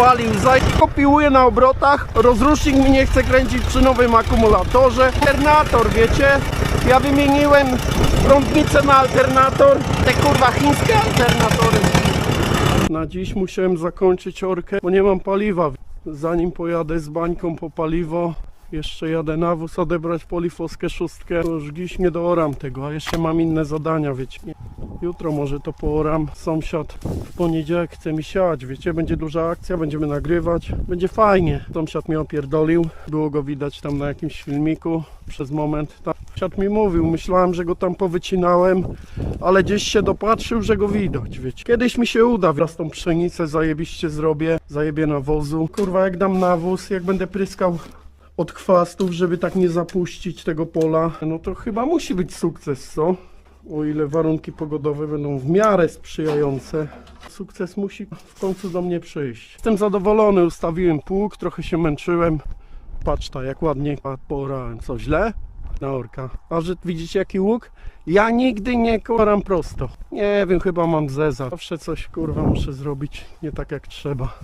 odpalił, zaj... kopiłuję na obrotach, rozrusznik mi nie chce kręcić przy nowym akumulatorze. Alternator, wiecie? Ja wymieniłem prądnicę na alternator, te kurwa chińskie alternatory. Na dziś musiałem zakończyć orkę, bo nie mam paliwa. Zanim pojadę z bańką po paliwo, jeszcze jadę na wóz odebrać polifoskę szóstkę. To już dziś nie dooram tego, a jeszcze mam inne zadania, wiecie. Jutro może to pooram. Sąsiad w poniedziałek chce mi siać, wiecie, będzie duża akcja, będziemy nagrywać. Będzie fajnie. Sąsiad mnie opierdolił. Było go widać tam na jakimś filmiku przez moment. Tam Sąsiad mi mówił, myślałem, że go tam powycinałem, ale gdzieś się dopatrzył, że go widać, wiecie. Kiedyś mi się uda, wraz tą pszenicę zajebiście zrobię, zajebię nawozu. Kurwa, jak dam nawóz, jak będę pryskał od chwastów, żeby tak nie zapuścić tego pola, no to chyba musi być sukces, co? O ile warunki pogodowe będą w miarę sprzyjające, sukces musi w końcu do mnie przyjść. Jestem zadowolony, ustawiłem pług, trochę się męczyłem. Patrz ta, jak ładnie porałem. Co, źle? Na orka. A że widzicie jaki łuk? Ja nigdy nie koram prosto. Nie wiem, chyba mam zeza. Zawsze coś kurwa muszę zrobić nie tak jak trzeba.